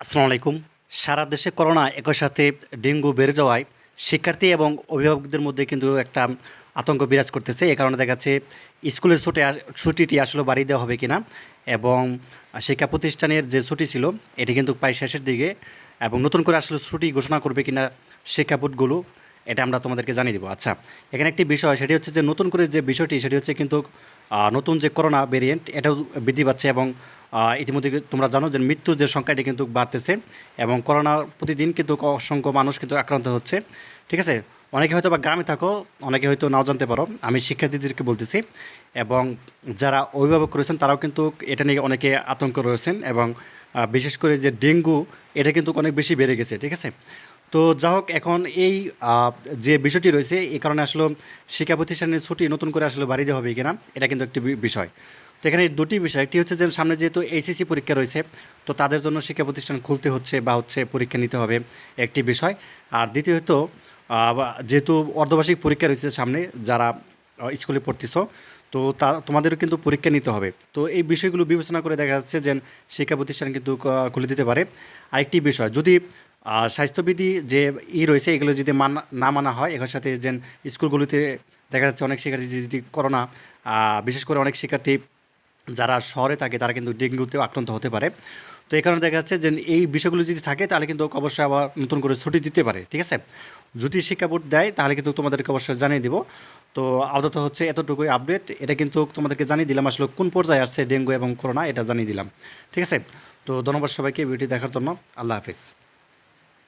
আসসালামু আলাইকুম। সারা দেশে করোনা একই সাথে ডেঙ্গু বেড়ে যাওয়ায় শিক্ষার্থী এবং অভিভাবকদের মধ্যে কিন্তু একটা আতঙ্ক বিরাজ করতেছে। এ কারণে দেখা যাচ্ছে স্কুলের ছুটি ছুটিটি আসলে বাড়িয়ে দেওয়া হবে কিনা এবং শিক্ষা প্রতিষ্ঠানের যে ছুটি ছিল, এটি কিন্তু প্রায় শেষের দিকে এবং নতুন করে আসলে ছুটি ঘোষণা করবে কিনা শিক্ষা বোর্ডগুলো এটা আমরা তোমাদেরকে জানিয়ে দেবো। আচ্ছা এখানে একটি বিষয়, সেটি হচ্ছে যে নতুন করে যে বিষয়টি, সেটি হচ্ছে কিন্তু নতুন যে করোনা ভেরিয়েন্ট এটাও বৃদ্ধি পাচ্ছে এবং ইতিমধ্যে তোমরা জানো যে মৃত্যুর যে সংখ্যাটি কিন্তু বাড়তেছে এবং করোনার প্রতিদিন কিন্তু অসংখ্য মানুষ কিন্তু আক্রান্ত হচ্ছে। ঠিক আছে? অনেকে হয়তো বা গ্রামে থাকো, অনেকে হয়তো নাও জানতে পারো। আমি শিক্ষার্থীদেরকে বলতেছি এবং যারা অভিভাবক রয়েছেন, তারাও কিন্তু এটা নিয়ে অনেকে আতঙ্ক রয়েছেন এবং বিশেষ করে যে ডেঙ্গু, এটা কিন্তু অনেক বেশি বেড়ে গেছে। ঠিক আছে? তো যা হোক, এখন এই যে বিষয়টি রয়েছে এই কারণে আসলে শিক্ষা প্রতিষ্ঠানের ছুটি নতুন করে আসলে বাড়িয়ে হবে কিনা, এটা কিন্তু একটি বিষয়। তো এখানে দুটি বিষয়, একটি হচ্ছে যে সামনে যেহেতু এইচএসসি পরীক্ষা রয়েছে, তো তাদের জন্য শিক্ষা প্রতিষ্ঠান খুলতে হচ্ছে বা হচ্ছে পরীক্ষা নিতে হবে একটি বিষয়। আর দ্বিতীয়ত যেহেতু অর্ধবার্ষিক পরীক্ষা রয়েছে সামনে, যারা স্কুলে পড়তেছো, তো তা, তোমাদেরও কিন্তু পরীক্ষা নিতে হবে। তো এই বিষয়গুলো বিবেচনা করে দেখা যাচ্ছে যে শিক্ষা প্রতিষ্ঠান কিন্তু খুলে দিতে পারে। আরেকটি বিষয়, যদি স্বাস্থ্যবিধি যে ই রয়েছে, এগুলো যদি মানা, না মানা হয় এগুলোর সাথে যে স্কুলগুলিতে দেখা যাচ্ছে অনেক শিক্ষার্থী যদি করোনা বিশেষ করে অনেক শিক্ষার্থী যারা শহরে থাকে, তারা কিন্তু ডেঙ্গুতেও আক্রান্ত হতে পারে। তো এই কারণে দেখা যাচ্ছে যে এই বিষয়গুলো যদি থাকে, তাহলে কিন্তু অবশ্যই আবার নতুন করে ছুটি দিতে পারে, ঠিক আছে? যদি শিক্ষা বোর্ড দেয়, তাহলে কিন্তু তোমাদেরকে অবশ্যই জানিয়ে দিব। তো আপাতত হচ্ছে এতটুকুই আপডেট। এটা কিন্তু তোমাদেরকে জানিয়ে দিলাম আসলে কোন পর্যায়ে আসছে ডেঙ্গু এবং করোনা, এটা জানিয়ে দিলাম, ঠিক আছে? তো ধন্যবাদ সবাইকে ভিডিও দেখার জন্য। আল্লাহ হাফিজ।